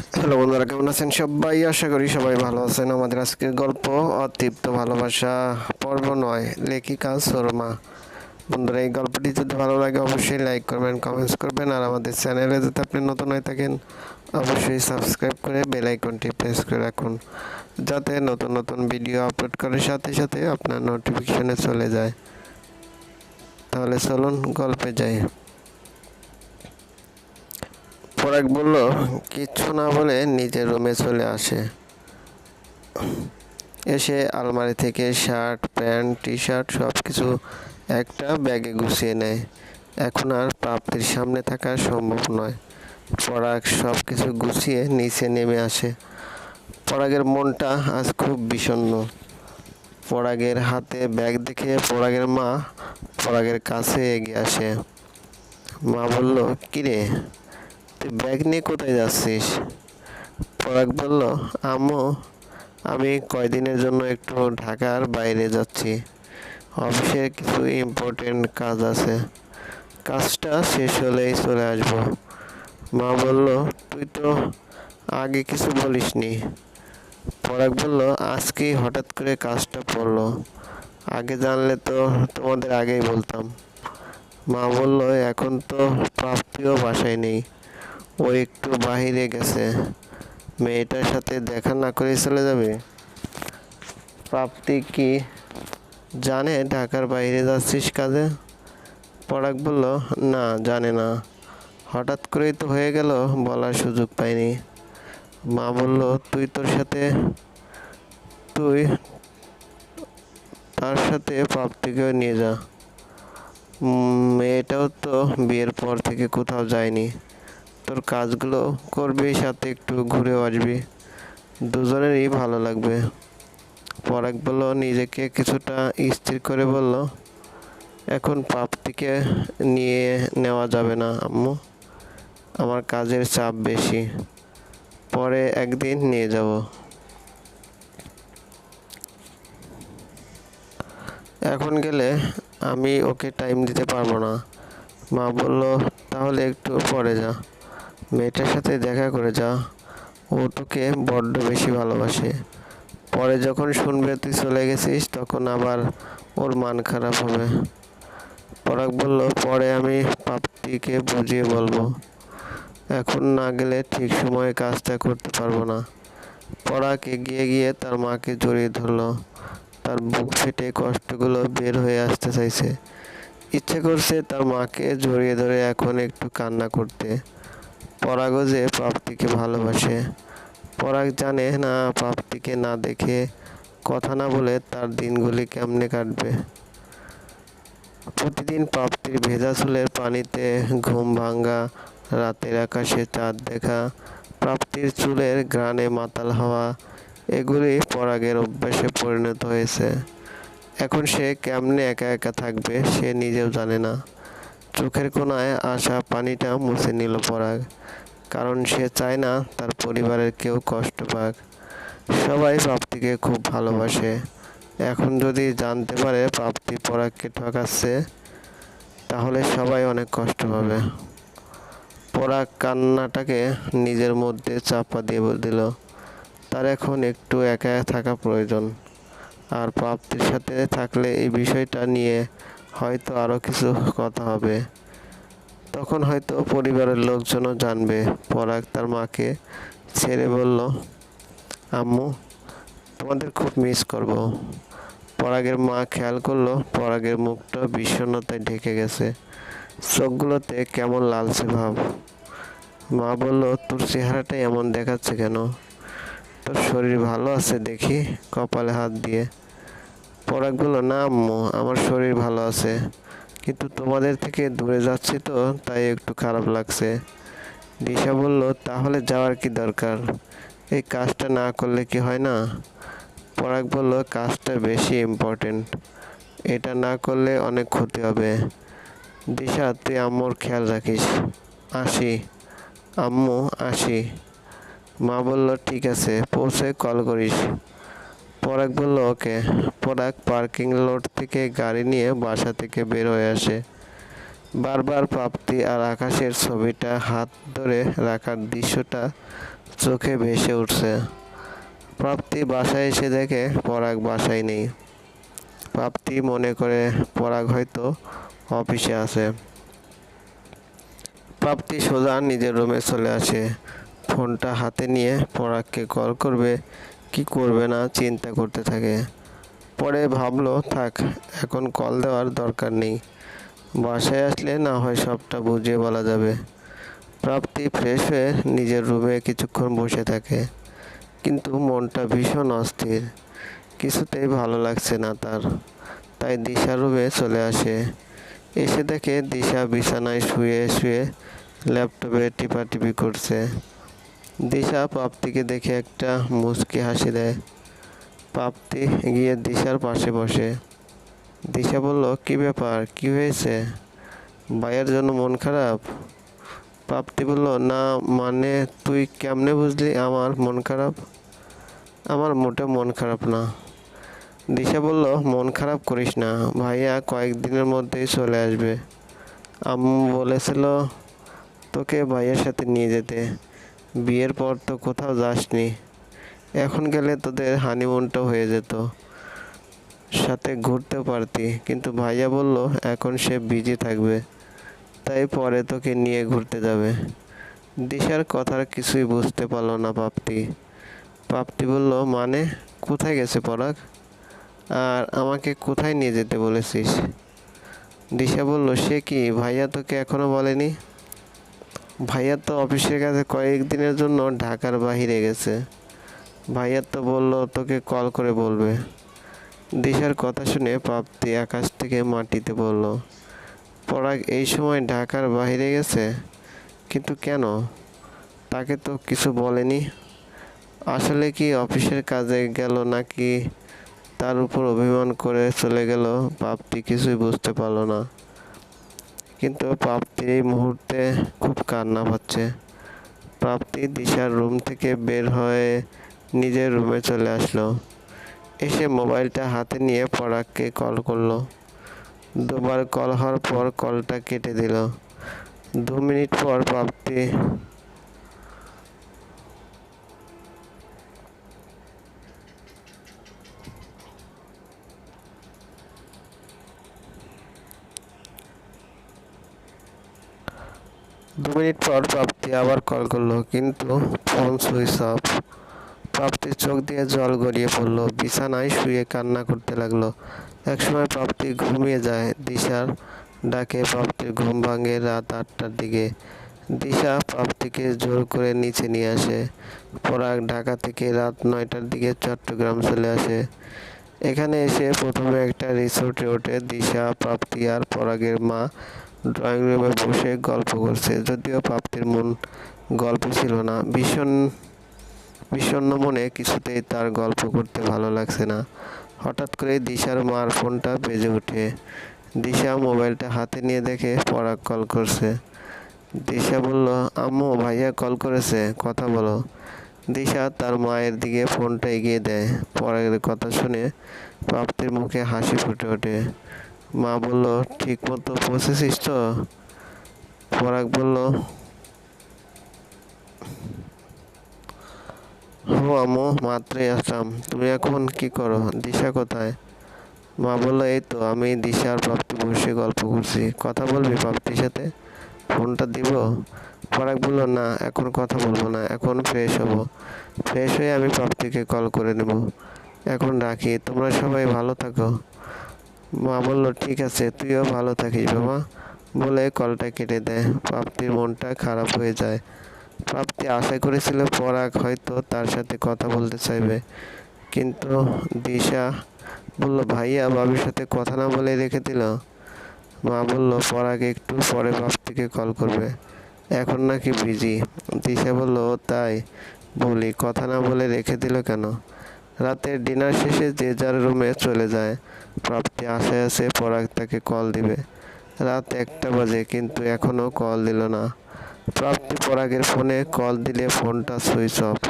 Hello বন্ধুরা, কেমন আছেন? সবাই আশা করি সবাই ভালো আছেন। আমাদের আজকের গল্প অতৃপ্ত ভালোবাসা, পর্ব নয় লেখিকা শর্মা। বন্ধুরা, এই গল্পটি যদি ভালো লাগে, অবশ্যই লাইক করবেন কমেন্টস করবেন, আর আমাদের চ্যানেলে যদি আপনি নতুন হয়ে থাকেন, অবশ্যই সাবস্ক্রাইব করে বেল আইকনটি প্রেস করে রাখুন, যাতে নতুন নতুন ভিডিও আপলোড করার সাথে সাথে আপনার নোটিফিকেশনে চলে যায়। তাহলে চলুন গল্পে যাই। পরাগ বলল কিচ্ছু না বলে নিজের রুমে চলে আসে। এসে আলমারি থেকে শার্ট, প্যান্ট টি শার্ট সব কিছু একটা ব্যাগে গুছিয়ে নেয়। এখন আর প্রাপ্তির সামনে থাকা সম্ভব নয়। পরাগ সব কিছু গুছিয়ে নিচে নেমে আসে। পরাগের মনটা আজ খুব বিষণ্ণ। পরাগের হাতে ব্যাগ দেখে পরাগের মা পরাগের কাছে এগিয়ে আসে। মা বলল, কিরে? তুই ব্যাগ নিয়ে কোথায় যাচ্ছিস? পরাগ বলল, আম্মু, আমি কয়দিনের জন্য একটু ঢাকার বাইরে যাচ্ছি। অফিসের কিছু ইম্পর্টেন্ট কাজ আছে। কাজটা শেষ হলেই চলে আসব। মা বলল, তুই তো আগে কিছু বলিসনি। পরাগ বলল, আজকেই হঠাৎ করে কাজটা পড়ল। আগে জানলে তো তোমাদের আগেই বলতাম। মা বলল, এখন তো প্রাপ্তিও বাসায় নেই। ও একটু বাহিরে গেছে। মেয়েটার সাথে দেখা না করে চলে যাবে? প্রাপ্তি কি জানে? ঢাকার বাইরে যাচ্ছিস কাজে? পরাগ বলল, না, জানে না। হঠাৎ করেই তো হয়ে গেল, বলার সুযোগ পাইনি। মা বলল, তুই তোর সাথে, তুই তার সাথে প্রাপ্তিকেও নিয়ে যা। মেয়েটাও তো বিয়ের পর থেকে কোথাও যায়নি। তোর কাজগুলো করবি, সাথে একটু ঘুরেও আসবি। দুজনেরই ভালো লাগবে। পরাগ বলল, নিজেকে কিছুটা স্থির করে বলল, এখন প্রাপ্তিকে নিয়ে নেওয়া যাবে না, আম্মু। আমার কাজের চাপ বেশি। পরে একদিন নিয়ে যাব। এখন গেলে আমি ওকে টাইম দিতে পারব না। মা বলল, তাহলে একটু পরে যা। মেয়েটার সাথে দেখা করে যা। ও তোকে বড্ড বেশি ভালোবাসে। পরে যখন শুনবে তুই চলে গেছিস, তখন আবার ওর মান খারাপ হবে। পরাগ বলল, পরে আমি পাপটিকে বুঝিয়ে বলব। এখন না গেলে ঠিক সময়ে কাজটা করতে পারব না। পরাগ এগিয়ে গিয়ে তার মাকে জড়িয়ে ধরলো। তার বুক ফেটে কষ্টগুলো বের হয়ে আসতে চাইছে। ইচ্ছে করছে তার মাকে জড়িয়ে ধরে এখন একটু কান্না করতে। পরাগও যে প্রাপ্তিকে ভালোবাসে। পরাগ জানে না প্রাপ্তিকে না দেখে কথা না বলে তার দিনগুলি কেমনে কাটবে। প্রতিদিন প্রাপ্তির ভেজা চুলের পানিতে ঘুম ভাঙ্গা, রাতের আকাশে চাঁদ দেখা প্রাপ্তির চুলের গ্রানে মাতাল হওয়া, এগুলি পরাগের অভ্যাসে পরিণত হয়েছে। এখন সে কেমনে একা একা থাকবে সে নিজেও জানে না। চোখের কোনায় আসা পানিটা মুছে নিল পরাগ, কারণ সে চায় না তার পরিবারের কেউ কষ্ট পাক। সবাই প্রাপ্তিকে খুব ভালোবাসে। এখন যদি জানতে পারে প্রাপ্তি পরাগকে ঠকাচ্ছে, তাহলে সবাই অনেক কষ্ট পাবে। পরাগ কান্নাটাকে নিজের মধ্যে চাপা দিয়ে দিল, তার এখন একটু একা থাকা প্রয়োজন। আর প্রাপ্তির সাথে থাকলে এই বিষয়টা নিয়ে হয়তো আরও কিছু কথা হবে। তখন হয়তো পরিবারের লোকজনও জানবে। পরাগ তার মাকে ছেড়ে বলল, আম্মু, তোমাদের খুব মিস করব। পরাগের মা খেয়াল করল, পরাগের মুখটা বিষণ্ণতায় ঢেকে গেছে। চোখগুলোতে কেমন লালচে ভাব। মা বলল, তোর চেহারাটা এমন দেখাচ্ছে কেন? তোর শরীর ভালো আছে দেখি কপালে হাত দিয়ে। পরাগ বলল না আম্মু আমার শরীর ভালো আছে। কিন্তু তোমাদের থেকে দূরে যাচ্ছি তো, তাই একটু খারাপ লাগছে। দিশা বলল, তাহলে যাওয়ার কি দরকার? এই কাজটা না করলে কি হয় না? পরাগ বলল, কাজটা বেশি ইম্পর্টেন্ট এটা না করলে অনেক ক্ষতি হবে। দিশা, তুই আম্মুর খেয়াল রাখিস। আসি। আম্মু, আসি। মা বলল, ঠিক আছে, পৌঁছে কল করিস। পরাগ বলল, ওকে। পরাগ পার্কিং লট থেকে গাড়ি নিয়ে বাসা থেকে বের হয়ে আসে। বারবার প্রাপ্তি আর আকাশের ছবিটা হাত ধরে রাখার দৃশ্যটা চোখে ভেসে উঠছে। প্রাপ্তি বাসায় এসে দেখে পরাগ বাসায় নেই। প্রাপ্তি মনে করে পরাগ হয়তো অফিসে আছে। প্রাপ্তি সোজা নিজের রুমে চলে আসে। ফোনটা হাতে নিয়ে পরাগকে কল করবে কি করবে না, চিন্তা করতে থাকে। পরে ভাবলো, থাক, এখন কল দেওয়ার দরকার নেই। বাসায় আসলে না হয় সবটা বুঝিয়ে বলা যাবে। প্রাপ্তি ফ্রেশ হয়ে নিজের রুমে কিছুক্ষণ বসে থাকে। কিন্তু মনটা ভীষণ অস্থির। কিছুতেই ভালো লাগছে না তার। তাই দিশা রুমে চলে আসে। এসে দেখে দিশা বিছানায় শুয়ে শুয়ে ল্যাপটপে টিপাটিপি করছে। দিশা প্রাপ্তিকে দেখে একটা মুচকি হাসি দেয়। প্রাপ্তি গিয়ে দিশার পাশে বসে। দিশা বলল, কি ব্যাপার? কি হয়েছে? ভাইয়ের জন্য মন খারাপ? প্রাপ্তি বলল, না মানে তুই কেমনে বুঝলি আমার মন খারাপ? আমার মোটে মন খারাপ না। দিশা বলল, মন খারাপ করিস না, ভাইয়া কয়েকদিনের মধ্যেই চলে আসবে। আম্মু বলেছিল, তোকে ভাইয়ের সাথে নিয়ে যেতে। বিয়ের পর তো কোথাও যাসনি। এখন গেলে তোদের হানিমুনটা হয়ে যেত। সাথে ঘুরতে পারতি, কিন্তু ভাইয়া বলল, এখন সে বিজি থাকবে। তাই পরে তোকে নিয়ে ঘুরতে যাবে। দিশার কথার কিছুই বুঝতে পারল না পাপ্তি পাপ্তি বলল মানে কোথায় গেছে পরাগ? আর আমাকে কোথায় নিয়ে যেতে বলেছিস? দিশা বলল, সে কি, ভাইয়া তোকে এখনও বলেনি? ভাইয়া তো অফিসের কাছে কয়েকদিনের জন্য ঢাকার বাহিরে গেছে। ভাইয়া তো বলল, তোকে কল করে বলবে। দিশার কথা শুনে প্রাপ্তি আকাশ থেকে মাটিতে বলল, পরাগ এই সময় ঢাকার বাহিরে গেছে? কিন্তু কেন? তাকে তো কিছু বলেনি। আসলে কি অফিসের কাজে গেল নাকি তার উপর অভিমান করে চলে গেল? প্রাপ্তি কিছুই বুঝতে পারল না। কিন্তু প্রাপ্তির এই মুহূর্তে খুব কান্না পাচ্ছে। প্রাপ্তি দিশার রুম থেকে বের হয়ে নিজের রুমে চলে আসলো। এসে মোবাইলটা হাতে নিয়ে পড়াককে কল করল। দুবার কল হওয়ার পর কলটা কেটে দিল। দু মিনিট পর প্রাপ্তি দু মিনিট পর প্রাপ্তি আবার কল করল, কিন্তু ফোন সুইচ অফ। প্রাপ্তির চোখ দিয়ে জল গড়িয়ে পড়ল, বিছানায় শুয়ে কান্না করতে লাগল। একসময় প্রাপ্তি ঘুমিয়ে যায়, দিশার ডাকে প্রাপ্তির ঘুম ভাঙে রাত আটটার দিকে। দিশা প্রাপ্তিকে জোর করে নিচে নিয়ে আসে, পরাগ ঢাকা থেকে রাত নয়টার দিকে চট্টগ্রাম চলে আসে। এখানে এসে প্রথমে একটা রিসোর্টে ওঠে দিশা, প্রাপ্তি আর পরাগের মা ড্রয়িং রুমে বসে গল্প করছে। যদিও প্রাপ্তির মন গল্প ছিল না। ভীষণ, বিষণ্ণ মনে কিছুতেই তার গল্প করতে ভালো লাগছে না। হঠাৎ করে দিশার মার ফোনটা বেজে ওঠে। দিশা মোবাইলটা হাতে নিয়ে দেখে পরাগ কল করছে। দিশা বলল, আম্মু, ভাইয়া কল করেছে, কথা বলো। দিশা তার মায়ের দিকে ফোনটা এগিয়ে দেয়। পরাগের কথা শুনে প্রাপ্তির মুখে হাসি ফুটে ওঠে। মা বলল, ঠিক মতো পৌঁছেছিস তো? পরাগ বলল, হো আম্মু, মাত্রই আসলাম। তুমি এখন কি করো? দিশা কোথায়? মা বলল, এই তো, আমি দিশা আর প্রাপ্তি বসে গল্প করছি। কথা বলবি প্রাপ্তির সাথে? ফোনটা দিব? পরাগ বলল, না, এখন কথা বলব না, এখন ফ্রেশ হব। ফ্রেশ হয়ে আমি প্রাপ্তিকে কল করে নেব। এখন রাখি। তোমরা সবাই ভালো থাকো। মা বলল, ঠিক আছে, তুইও ভালো থাকিস বাবা। বলে কলটা কেটে দেয়। প্রাপ্তির মনটা খারাপ হয়ে যায়। প্রাপ্তি আশা করেছিল পরাগ হয়তো তার সাথে কথা বলতে চাইবে। কিন্তু দিশা বলল, ভাইয়া, বাবির সাথে কথা না বলে রেখে দিল। মা বলল, পরাগ একটু পরে প্রাপ্তিকে কল করবে। এখন নাকি বিজি দিশা বলল "ও তাই, বলি, কথা না বলে রেখে দিল কেন? রাতের ডিনার শেষে যে যার রুমে চলে যায়। প্রাপ্তি আশায় আছে পরাগ তাকে কল দিবে। রাত একটা বাজে, কিন্তু এখনও কল দিল না। প্রাপ্তি পরাগের ফোনে কল দিলে ফোনটা সুইচ অফ।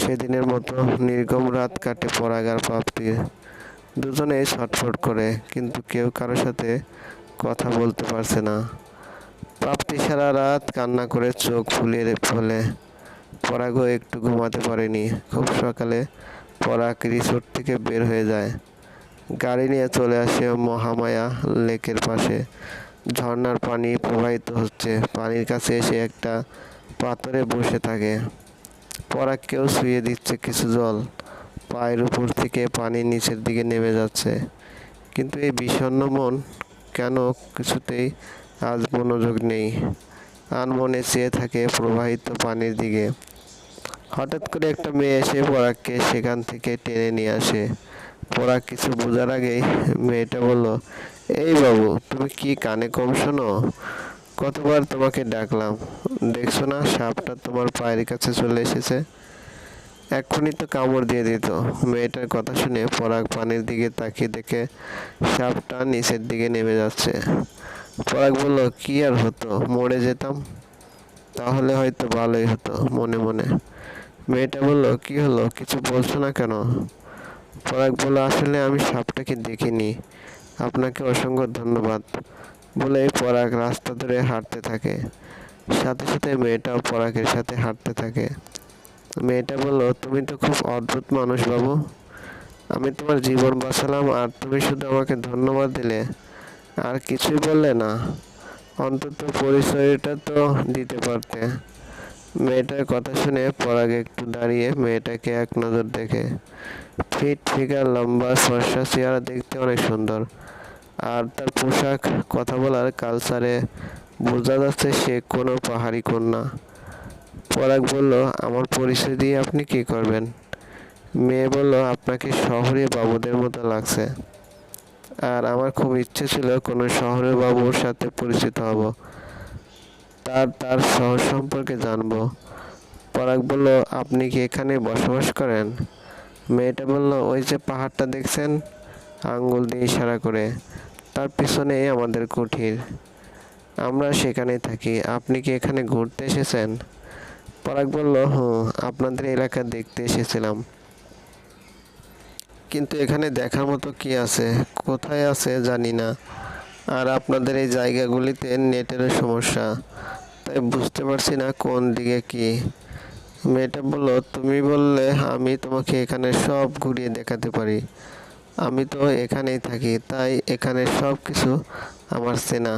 সেদিনের মতো নির্গম রাত কাটে পরাগ আর প্রাপ্তির দুজনেই ছটফট করে, কিন্তু কেউ কারোর সাথে কথা বলতে পারছে না। প্রাপ্তি সারা রাত কান্না করে চোখ ফুলিয়ে ফেলে। পরাগও একটু ঘুমাতে পারেনি। খুব সকালে পরাগ রিসোর্ট থেকে বের হয়ে যায়। গাড়ি নিয়ে চলে আসে মহামায়া লেকের পাশে। ঝর্নার পানি প্রবাহিত হচ্ছে। পানির কাছে এসে একটা পাথরে বসে থাকে। পরাগকেও শুয়ে দিচ্ছে কিছু জল। পায়ের উপর থেকে পানি নিচের দিকে নেমে যাচ্ছে। কিন্তু এই বিষণ্ণ মন কেন কিছুতেই আজ মনোযোগ নেই? আনমনে চেয়ে থাকে প্রবাহিত পানির দিকে। হঠাৎ করে একটা মেয়ে এসে পরাগকে সেখান থেকে টেনে নিয়ে আসে। পরাগ কিছু বোঝার আগেই মেয়েটা বলল, এই বাবু, তুমি কি কানে কম শোনো? কতবার তোমাকে ডাকলাম। দেখছ না, সাপটা তোমার পায়ের কাছে চলে এসেছে? এক্ষুনি তো কামড় দিয়ে দিত। মেয়েটার কথা শুনে পরাগ পানির দিকে তাকিয়ে দেখে সাপটা নিচের দিকে নেমে যাচ্ছে। পরাগ বলল, কি আর হতো? মরে যেতাম? তাহলে হয়তো ভালোই হতো। মনে মনে। মেয়েটা বলল, কি হলো? কিছু বলছো না কেন? পরাগ বলল, আসলে আমি সাপটাকে দেখিনি। আপনাকে অসংখ্য ধন্যবাদ। বলে পরাগ রাস্তা ধরে হাঁটতে থাকে। সাথে সাথে মেয়েটাও পরাগের সাথে হাঁটতে থাকে। মেয়েটা বলল, তুমি তো খুব অদ্ভুত মানুষ বাবু। আমি তোমার জীবন বাঁচালাম আর তুমি শুধু আমাকে ধন্যবাদ দিলে। আর কিছুই বললে না। অন্তত পরিচয়টা তো দিতে পারতে। মেয়েটার কথা শুনে পরাগ একটু দাঁড়িয়ে মেয়েটাকে এক নজর দেখে। ফিট ফিগার, লম্বা, ফর্সা চেহারা দেখতে অনেক সুন্দর। আর তার পোশাক, কথা বলার কালচারে বোঝা যাচ্ছে সে কোনো পাহাড়ি কন্যা। পরাগ বলল, আমার পরিচয় দিয়ে আপনি কি করবেন? মেয়ে বলল, আপনাকে শহরে বাবুদের মতো লাগছে। আর আমার খুব ইচ্ছে ছিল কোনো শহরের বাবুর সাথে পরিচিত হব। তার তার শহর সম্পর্কে জানব। পরাগ বলল, আপনি কি এখানে বসবাস করেন? মেয়েটা বলল, ওই যে পাহাড়টা দেখছেন? আঙ্গুল দিয়ে ইশারা করে, তার পিছনেই আমাদের কুঠির। আমরা সেখানেই থাকি। আপনি কি এখানে ঘুরতে এসেছেন? পরাগ বলল হুম আপনাদের এলাকা দেখতে এসেছিলাম। কিন্তু এখানে দেখার মতো কি আছে? কোথায় আছে জানি না। আর আপনাদের এই জায়গাগুলিতে নেটের সমস্যা। তাই বুঝতে পারছি না কোন দিকে কি। মেয়েটা বলল, তুমি বললে আমি তোমাকে এখানে সব ঘুরিয়ে দেখাতে পারি। আমি তো এখানেই থাকি, তাই এখানে সব কিছু আমার চেনা।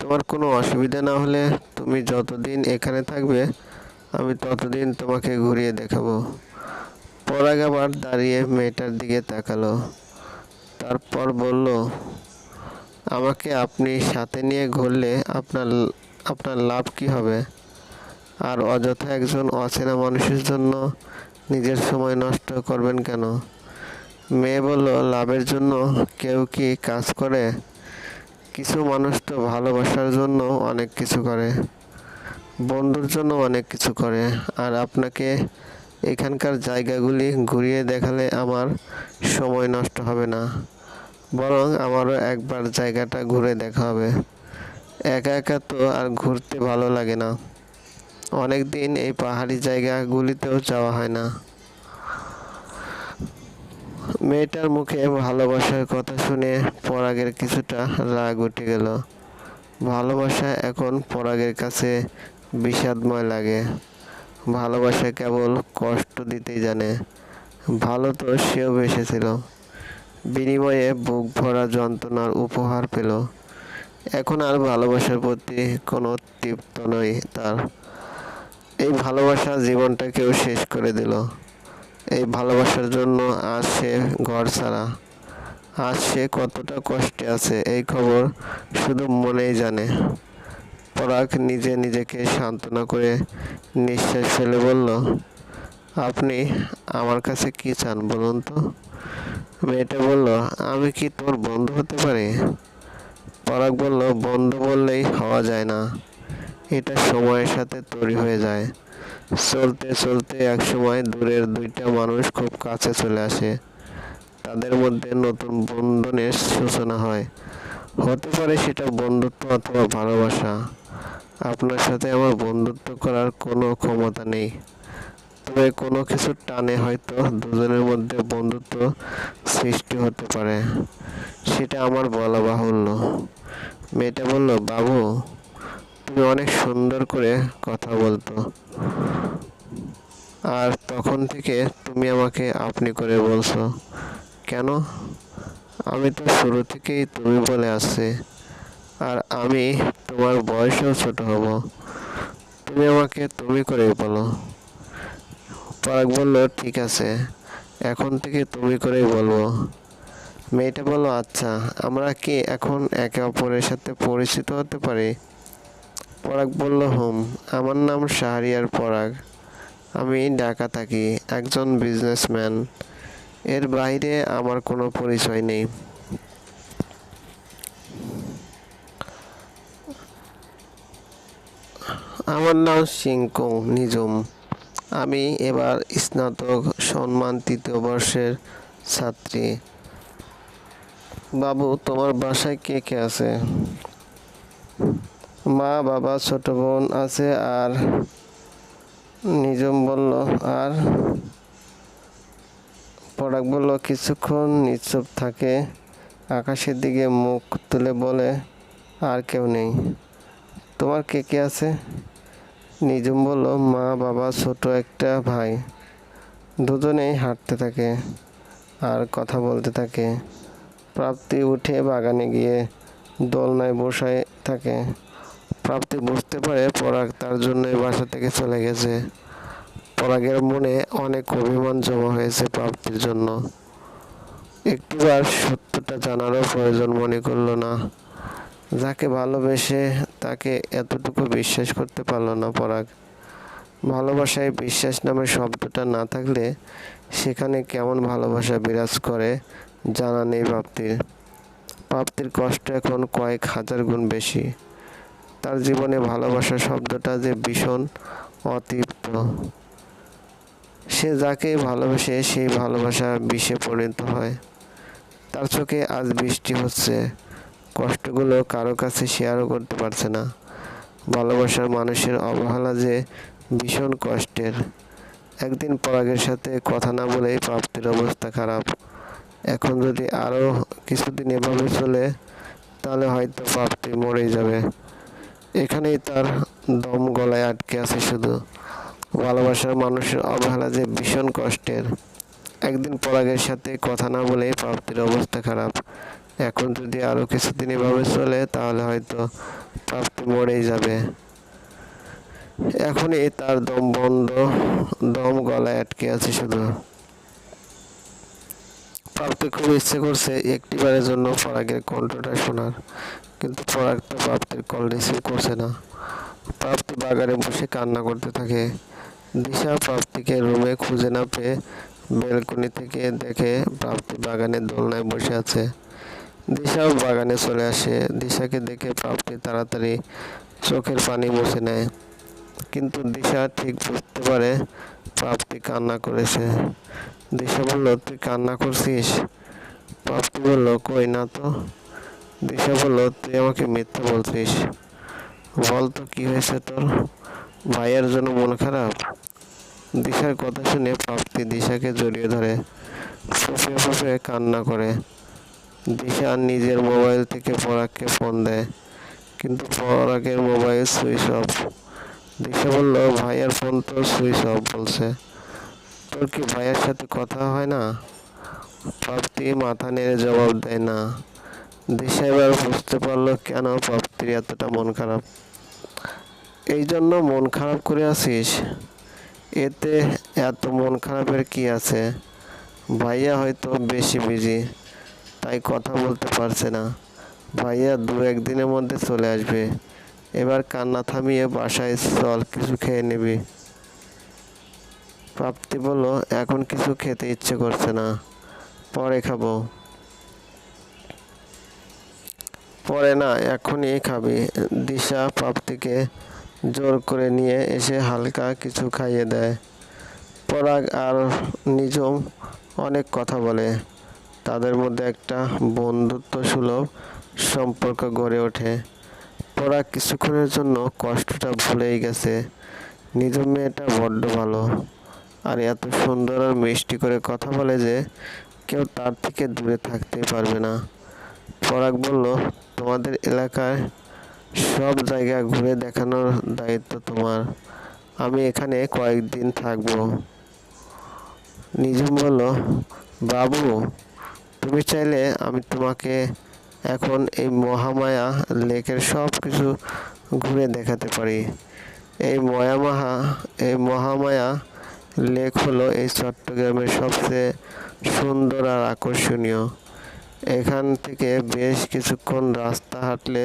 তোমার কোনো অসুবিধা না হলে তুমি যতদিন এখানে থাকবে, আমি ততদিন তোমাকে ঘুরিয়ে দেখাবো। পরাগ আবার দাঁড়িয়ে মেয়েটার দিকে তাকালো। তারপর বলল, আমাকে আপনি সাথে নিয়ে ঘুরলে আপনার আপনার লাভ কি হবে? আর অযথা একজন অচেনা মানুষের জন্য নিজের সময় নষ্ট করবেন কেন? মেয়ে বলল, লাভের জন্য কেউ কি কাজ করে? কিছু মানুষ তো ভালোবাসার জন্য অনেক কিছু করে, বন্ধুর জন্য অনেক কিছু করে, আর আপনাকে এখানকার জায়গাগুলি ঘুরিয়ে দেখালে আমার সময় নষ্ট হবে না। বরং আমারও একবার জায়গাটা ঘুরে দেখা হবে। একা একা তো আর ঘুরতে ভালো লাগে না। অনেক দিন এই পাহাড়ি জায়গাগুলিতেও যাওয়া হয় না। মেয়েটার মুখে ভালোবাসার কথা শুনে পরাগের কিছুটা রাগ উঠে গেল। ভালোবাসা এখন পরাগের কাছে বিষাদময় লাগে। ভালোবাসা কেবল কষ্ট দিতেই জানে। ভালো তো সেও বেসেছিল। বিনিময়ে বুক ভরা যন্ত্রণার উপহার পেল। এখন আর ভালোবাসার প্রতি কোনো তৃপ্ত নয় তার। এই ভালোবাসা জীবনটাকেও শেষ করে দিল। এই ভালোবাসার জন্য আজ সে ঘর ছাড়া। আজ সে কতটা কষ্টে আছে, এই খবর শুধু মনেই জানে। পরাগ নিজে নিজেকে সান্ত্বনা করে নিঃশ্বাস ফেলে বলল, আপনি আমার কাছে কি চান বলুন তো? মেয়েটা বলল, আমি কি তোর বন্ধু হতে পারি? পরাগ বলল, বন্ধু বললেই হওয়া যায় না। এটা সময়ের সাথে তৈরি হয়ে যায়। চলতে চলতে একসময় দূরের দুইটা মানুষ খুব কাছে চলে আসে। তাদের মধ্যে নতুন বন্ধনের সূচনা হয়। হতে পারে সেটা বন্ধুত্ব অথবা ভালোবাসা। আপনার সাথে আমার বন্ধুত্ব করার কোনো ক্ষমতা নেই। তবে কোনো কিছুর টানে হয়তো দুজনের মধ্যে বন্ধুত্ব সৃষ্টি হতে পারে। সেটা আমার বলা বাহুল্য। মেয়েটা বলল, বাবু, তুমি অনেক সুন্দর করে কথা বলতো। আর তখন থেকে তুমি আমাকে আপনি করে বলছো। কেন? আমি তো শুরু থেকেই তুমি বলে আসছি। আর আমি তোমার বয়সেও ছোট হব। তুমি আমাকে তুমি করে বলো। পরাগ বলল, ঠিক আছে। এখন থেকে তুমি করেই বলব। মেয়েটা বলল আচ্ছা আমরা কি এখন একে অপরের সাথে পরিচিত হতে পারি? পরাগ বলল, হুম, আমার নাম শাহরিয়ার পরাগ আমি ঢাকা থাকি, একজন বিজনেসম্যান এর বাইরে আমার কোনো পরিচয় নেই। আমার নাম সিংকুং নিজুম আমি এবার স্নাতক সম্মান তৃতীয় বর্ষের ছাত্রী। বাবু, তোমার বাসায় কে কে আছে? মা, বাবা, ছোট বোন আছে আর নিজম বলল, আর? পরাগ বলল, কিছুক্ষণ নিশ্চুপ থাকে, আকাশের দিকে মুখ তুলে বলে, আর কেউ নেই। তোমার কে কে আছে? নিজম বলল, মা, বাবা, ছোট একটা ভাই। দুজনেই হাঁটতে থাকে আর কথা বলতে থাকে। প্রাপ্তি উঠে বাগানে গিয়ে দোলনায় বসায় থাকে। প্রাপ্তি বুঝতে পারে পরাগ তার জন্যই বাসা থেকে চলে গেছে। পরাগের মনে অনেক অভিমান জমা হয়েছে প্রাপ্তির জন্য। একটিবার সত্যটা জানারও প্রয়োজন মনে করল না। যাকে ভালোবেসে তাকে এতটুকু বিশ্বাস করতে পারল না পরাগ। ভালোবাসায় বিশ্বাস নামের শব্দটা না থাকলে সেখানে কেমন ভালোবাসা বিরাজ করে জানা নেই প্রাপ্তির। প্রাপ্তির কষ্ট এখন কয়েক হাজার গুণ বেশি। তার জীবনে ভালোবাসা শব্দটা যে ভীষণ অতৃপ্ত সে যাকে ভালোবাসে সেই ভালোবাসা বিষে পরিণত হয়। তার চোখে আজ বৃষ্টি হচ্ছে। কষ্টগুলো কারও কাছে শেয়ারও করতে পারছে না। ভালোবাসার মানুষের অবহেলা যে ভীষণ কষ্টের। একদিন পরাগের সাথে কথা না বলেই প্রাপ্তির অবস্থা খারাপ। এখন যদি আরও কিছুদিন এভাবে চলে, তাহলে হয়তো প্রাপ্তি মরেই যাবে। এখানেই তার দম গলায় আটকে আছে শুধু। ভালোবাসার মানুষের অবহেলা যে ভীষণ কষ্টের। একদিন পরাগের সাথে কথা না বলেই প্রাপ্তির অবস্থা খারাপ। এখন যদি আরও কিছুদিন এভাবে চলে, তাহলে হয়তো প্রাপ্তি মরেই যাবে। এখন এখনই তার দম বন্ধ, দম গলায় আটকে আছে শুধু। প্রাপ্তি খুব ইচ্ছে করছে একটিবারের জন্য পরাগের কণ্ঠটা শোনার, কিন্তু পরাগ তো প্রাপ্তির কল রিসিভ করছে না। প্রাপ্তি বাগানে বসে কান্না করতে থাকে। দিশা প্রাপ্তিকে রুমে খুঁজে না পেয়ে বেলকনি থেকে দেখে প্রাপ্তি বাগানের দোলনায় বসে আছে। দিশাও বাগানে চলে আসে। দিশাকে দেখে প্রাপ্তি তাড়াতাড়ি চোখের পানি মুছে নেয়। কিন্তু দিশা ঠিক বুঝতে পারে প্রাপ্তি কান্না করেছে। দিশা বলল, তুই কান্না করছিস? প্রাপ্তি বলল, কই না তো। দিশা বলল, তুই আমাকে মিথ্যা বলছিস। বল তো, কি হয়েছে তোর? ভাইয়ের জন্য মন খারাপ? দিশার কথা শুনে প্রাপ্তি দিশাকে জড়িয়ে ধরে। ফুফে ফুফে কান্না করে। দিশা নিজের মোবাইল থেকে পরাগকে ফোন দেয়। কিন্তু পরাগের মোবাইল সুইচ অফ। দিশা বলল, ভাইয়ার ফোন তো সুইচ অফ বলছে। তোর কি ভাইয়ের সাথে কথা হয় না? প্রাপ্তি মাথা নেড়ে জবাব দেয়, না। দিশা এবার বুঝতে পারল, কেন প্রাপ্তির এতটা মন খারাপ? এই জন্য মন খারাপ করে আছিস? এতে এত মন খারাপের কি আছে? ভাইয়া হয়তো বেশি বিজি তাই কথা বলতে পারছে না। ভাইয়া দু একদিনের মধ্যে চলে আসবে। এবার কান্না থামিয়ে বাসায় চল, কিছু খেয়ে নিবি। প্রাপ্তি বলল, এখন কিছু খেতে ইচ্ছে করছে না। পরে খাব। পরে না, এখনই খাবি। দিশা প্রাপ্তিকে জোর করে নিয়ে এসে হালকা কিছু খাইয়ে দেয়। পরাগ আর নিজম অনেক কথা বলে। তাদের মধ্যে একটা বন্ধুত্ব সুলভ সম্পর্ক গড়ে ওঠে। পরাগ কিছুক্ষণের জন্য কষ্টটা ভুলেই গেছে। নিজম মেয়েটা বড্ড ভালো। আর এত সুন্দর আর মিষ্টি করে কথা বলে যে কেউ তার থেকে দূরে থাকতেই পারবে না। পরাগ বলল, তোমাদের এলাকায় সব জায়গা ঘুরে দেখানোর দায়িত্ব তোমার। আমি এখানে কয়েকদিন থাকব। নিজুম বলল, বাবু তুমি চাইলে আমি তোমাকে এখন এই মহামায়া লেকের সব কিছু ঘুরে দেখাতে পারি। এই ময়ামাহা, এই মহামায়া লেক হলো এই চট্টগ্রামের সবচেয়ে সুন্দর আর আকর্ষণীয়। এখান থেকে বেশ কিছুক্ষণ রাস্তা হাঁটলে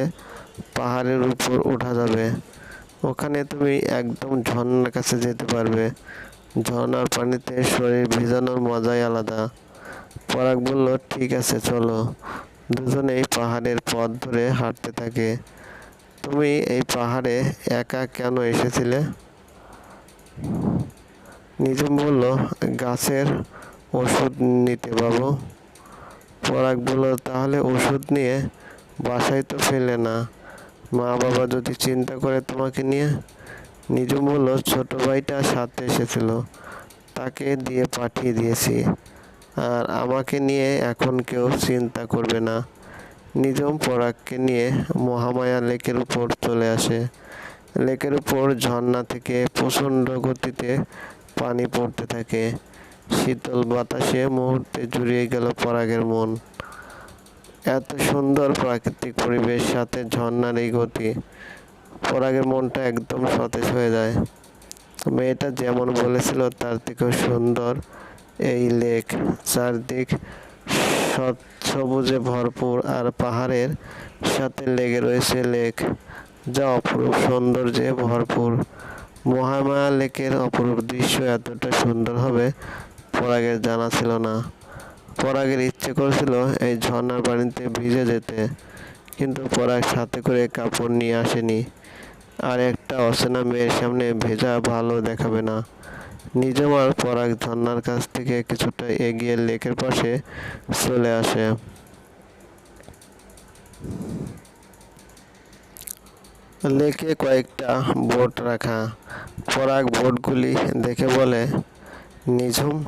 পাহাড়ের উপর ওঠা যাবে। ওখানে তুমি একদম ঝর্ণার কাছে যেতে পারবে। ঝর্ণার পানিতে শরীর ভিজানোর মজাই আলাদা। পরাগ বলল, ঠিক আছে, চলো। দুজনেই পাহাড়ের পথ ধরে হাঁটতে থাকে। তুমি এই পাহাড়ে একা কেন এসেছিলে? নিজম বলল, গাছের ওষুধ নিতে বাবু। পরাগ বলল, তাহলে ওষুধ নিয়ে বাসায় তো ফেলে না। মা বাবা যদি চিন্তা করে তোমাকে নিয়ে? নিজম বলল, ছোট ভাইটা সাথে এসেছিল, তাকে দিয়ে পাঠিয়ে দিয়েছি। আর আমাকে নিয়ে এখন কেউ চিন্তা করবে না। নিজম পরাগকে নিয়ে মহামায়া লেকের উপর চলে আসে। লেকের উপর ঝর্ণা থেকে প্রচণ্ড গতিতে পানি পড়তে থাকে। শীতল বাতাসে মুহূর্তে জুড়িয়ে গেল পরাগের মন। এত সুন্দর প্রাকৃতিক পরিবেশ, সাথে ঝর্ণার এই গতি, পরাগের মনটা একদম সতেজ হয়ে যায়। মেয়েটা যেমন বলেছিল, তার থেকেও সুন্দর। এই লেক চারদিক সবুজে ভরপুর আর পাহাড়ের সাথে লেগে রয়েছে লেক, যা অপরূপ সৌন্দর্যে ভরপুর। মহামায়া লেকের অপরূপ দৃশ্য এতটা সুন্দর হবে, পরাগের জানা ছিল না। পরাগের ইচ্ছে করছিল এই ঝর্ণার পানিতে ভিজে যেতে, কিন্তু পরাগ সাথে করে কাপড় নিয়ে আসেনি। আর একটা অচেনা মেয়ের সামনে ভেজা ভালো দেখাবে না। নিজম পরাগ ঝর্ণার কাছ থেকে কিছুটা এগিয়ে লেকের পাশে চলে আসে। লেকে কয়েকটা বোট রাখা। পরাগ বোটগুলি দেখে বলে, নিঝুম,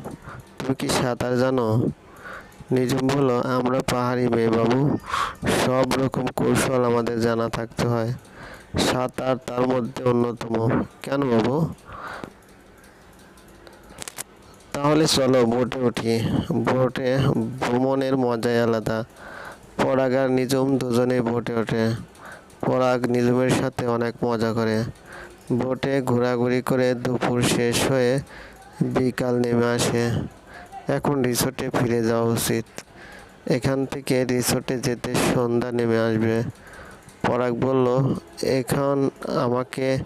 তুমি কি সাঁতার জানো? নিঝুম বলো আমরা পাহাড়ি মেয়ে বাবু। সব রকম কৌশল আমাদের জানা থাকতে হয়। সাঁতার তার মধ্যে অন্যতম। কেন বাবু? তাহলে চলো বোটে উঠি। বোটে ভ্রমণের মজাই আলাদা। পরাগ আর নিজুম দুজনেই বোটে ওঠে। পরাগ নিজুমের সাথে অনেক মজা করে। বোটে ঘোরাঘুরি করে দুপুর শেষ হয়ে বিকাল নেমে আসে। এখন রিসোর্টে ফিরে যাওয়া উচিত। এখান থেকে রিসোর্টে যেতে সন্ধ্যা নেমে আসবে। পরাগ বলল, এখন আমাকে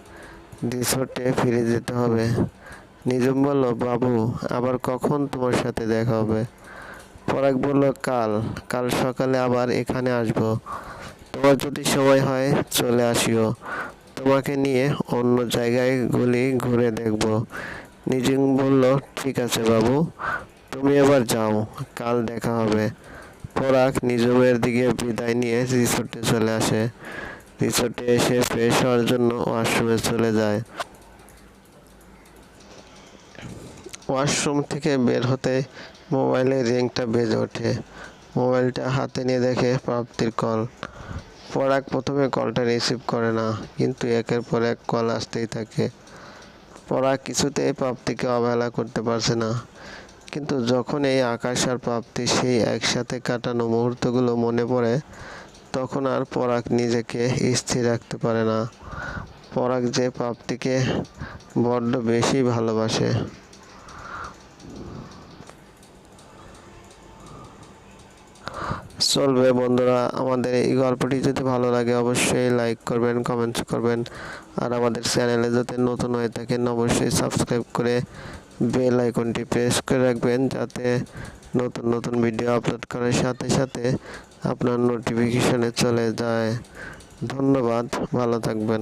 রিসোর্টে ফিরে যেতে হবে। নিজম বলল, বাবু, আবার কখন তোমার সাথে দেখা হবে? পরাগ বলল, কাল কাল সকালে আবার এখানে আসব। তোমার যদি সময় হয়, চলে আসিও। তোমাকে নিয়ে অন্য জায়গায় গুলি ঘুরে দেখব। নিজম বলল, ঠিক আছে বাবু, তুমি এবার যাও, কাল দেখা হবে। পরাগ নিজমের দিকে বিদায় নিয়ে রিসোর্টে চলে আসে। রিসোর্টে এসে ফ্রেশ হওয়ার জন্য ওয়াশরুমে চলে যায়। ওয়াশরুম থেকে বের হতে মোবাইলের রিংটা বেজে ওঠে। মোবাইলটা হাতে নিয়ে দেখে প্রাপ্তির কল। পরাগ প্রথমে কলটা রিসিভ করে না, কিন্তু একের পর এক কল আসতেই থাকে। পরাগ কিছুতেই প্রাপ্তিকে অবহেলা করতে পারছে না, কিন্তু যখন এই আকাশ আর প্রাপ্তি সেই একসাথে কাটানো মুহূর্তগুলো মনে পড়ে, তখন আর পরাগ নিজেকে স্থির রাখতে পারে না। পরাগ যে প্রাপ্তিকে বড্ড বেশি ভালোবাসে। চলবে বন্ধুরা। আমাদের এই গল্পটি যদি ভালো লাগে অবশ্যই লাইক করবেন কমেন্টস করবেন। আর আমাদের চ্যানেলে যাতে নতুন হয়ে থাকেন অবশ্যই সাবস্ক্রাইব করে বেল আইকনটি প্রেস করে রাখবেন যাতে নতুন নতুন ভিডিও আপলোড করার সাথে সাথে আপনার নোটিফিকেশনে চলে যায়। ধন্যবাদ, ভালো থাকবেন।